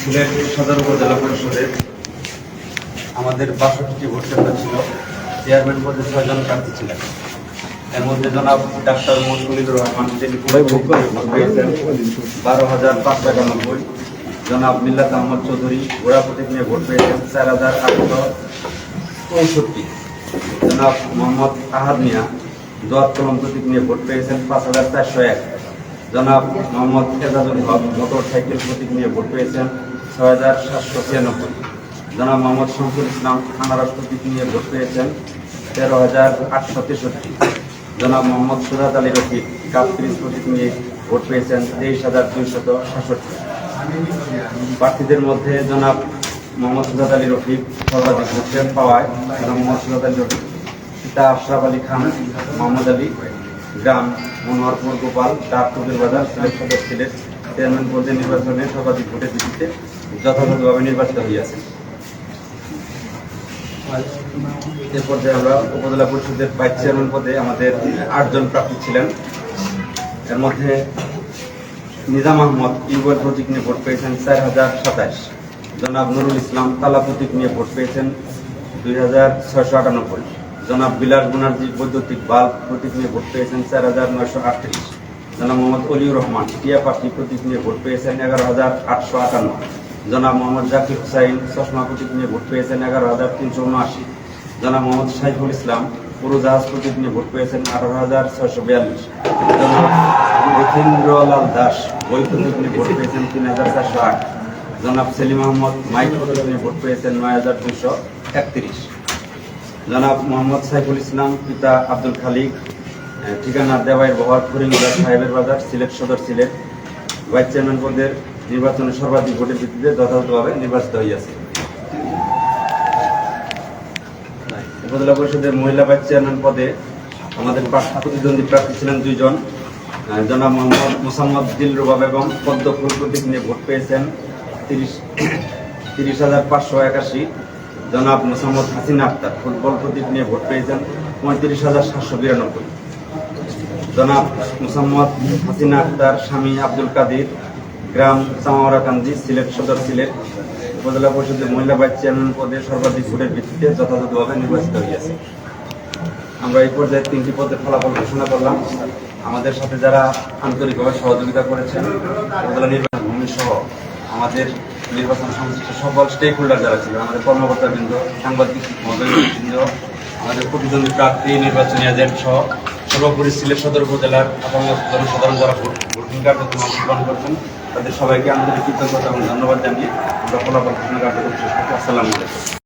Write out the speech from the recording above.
সিলেট সদর উপজেলা পরিষদের আমাদের বাষট্টি ভোট কেন্দ্র ছিল। চেয়ারম্যান পদে ছয়জন প্রার্থী ছিলেন। এর মধ্যে জনাব ডাক্তার মুশফিকুর রহমান যিনি ভোট পেয়েছেন বারো হাজার পাঁচশো একানব্বই। জনাব মিল্লাত আহমদ চৌধুরী ঘোড়া প্রতীক নিয়ে ভোট পেয়েছেন চার হাজার আটশো চৌষট্টি জনাব মোহাম্মদ আহাদ মিয়া, দোয়াত কলম প্রতীক নিয়ে ভোট পেয়েছেন পাঁচ হাজার চারশো এক। জনাব মোহাম্মদ এজাজুল হক, মোটর সাইকেল প্রতীক নিয়ে ভোট পেয়েছেন ছয় হাজার সাতশো ছিয়ানব্বই। জনাব মোহাম্মদ শমসুল ইসলাম, আনারস প্রতীক নিয়ে ভোট পেয়েছেন তেরো হাজার আটশো তেষট্টি। জনাব মোহাম্মদ সুরাত আলী রফিক কাপ ত্রিশ প্রতীক নিয়ে ভোট পেয়েছেন তেইশ হাজার দুইশত সাতষট্টি। প্রার্থীদের মধ্যে জনাব মোহাম্মদ সুজাত আলী রফিক সর্বাধিক ভোট পাওয়ায় মোহাম্মদ সুজাত আলী রফিক পিতা আশরাফ আলী খান, মোহাম্মদ আলী গ্রাম মনোহরপুর, গোপাল, ডাক কবির বাজার, সিলেট সদর সিলেট, চেয়ারম্যান পদে নির্বাচনে সর্বাধিক ভোটের ভিত্তিতে যথাযথভাবে নির্বাচিত হইয়াছে। এ পর্যায়ে আমরা উপজেলা পরিষদের ভাইস চেয়ারম্যান পদে আমাদের আটজন প্রার্থী ছিলেন। এর মধ্যে নিজাম আহমদ ইউবল প্রতীক নিয়ে ভোট পেয়েছেন চার হাজার সাতাশ। জনাব নুরুল ইসলাম তালা প্রতীক নিয়ে ভোট পেয়েছেন দুই হাজার আটানব্বই। জনাব বিলাস ব্যানার্জি বৈদ্যুতিক বাল্ব প্রতীক নিয়ে ভোট পেয়েছেন চার হাজার নয়শো আটত্রিশ। জনাব মোহাম্মদ অলিউর রহমান টিয়া পার্টি প্রতীক নিয়ে ভোট পেয়েছেন এগারো হাজার আটশো আটান্ন। জনাব মোহাম্মদ জাকির হুসাইন চশমা প্রতীক নিয়ে ভোট পেয়েছেন এগারো হাজার তিনশো উনআশি। জনাব মোহাম্মদ সাইফুল ইসলাম পুরো জাহাজ প্রতীক নিয়ে ভোট পেয়েছেন আঠারো হাজার ছয়শো বিয়াল্লিশ। জনাব রথীন্দ্রলাল দাস বই প্রতীক নিয়ে ভোট পেয়েছেন তিন হাজার চারশো আট। জনাব সেলিম আহমদ, মাইক নিয়ে ভোট পেয়েছেন নয় হাজার দুশো একত্রিশ। জনাব মোহাম্মদ সাইফুল ইসলাম, পিতা আব্দুল খালিক ঠিকানা দেওয়াইয়ের বহর ফরিঙ্গা সাহেবের বাজার, সিলেট সদর সিলেট। ভাইস চেয়ারম্যান পদের নির্বাচনে সর্বাধিক ভোটের ভিত্তিতে যথাযথভাবে নির্বাচিত হইয়াছে। উপজেলা পরিষদের মহিলা ভাইস চেয়ারম্যান পদে আমাদের প্রতিদ্বন্দ্বী প্রার্থী ছিলেন দুইজন। জনাব মোহাম্মদ মোসাম্মদ দিলরুবাব এবং পদ্ম ফুল প্রতীক নিয়ে ভোট পেয়েছেন। তিরিশ তিরিশ হাজার পাঁচশো একাশি। জনাব মোসাম্মদ হাসিন আক্তার, ফুটবল প্রতীক নিয়ে ভোট পেয়েছেন পঁয়ত্রিশ হাজার সাতশো বিরানব্বই। জনাব মোসাম্মদ হাসিনা আক্তার, স্বামী আব্দুল কাদির, গ্রাম চামারাকান্দি সিলেট সদর সিলেট, উপজেলা পরিষদের মহিলা ভাইস চেয়ারম্যান পদে সর্বাধিক ভোটের ভিত্তিতে যথাযথভাবে নির্বাচিত হয়েছে আমরা এই পর্যায়ে তিনটি পদের ফলাফল ঘোষণা করলাম। আমাদের সাথে যারা আন্তরিকভাবে সহযোগিতা করেছেন, উপজেলা নির্বাচন ভূমি সহ আমাদের নির্বাচন সংশ্লিষ্ট সকল স্টেক হোল্ডার যারা ছিল, আমাদের কর্মকর্তাবৃন্দ, সাংবাদিক মহাবৃন্দ আমাদের প্রতিদ্বন্দ্বী প্রার্থী, নির্বাচনী এজেন্ট সহ সর্বোপরি সিলেট সদর উপজেলার জনসাধারণ যারা ভোট, ভোটিং কার্যক্রম অংশগ্রহণ করছেন, তাদের সবাইকে আন্তরিক কৃতজ্ঞতা এবং ধন্যবাদ জানিয়ে আমরা ফলাফল ঘোষণা কার্যক্রম শেষ করছি। আসসালামু আলাইকুম।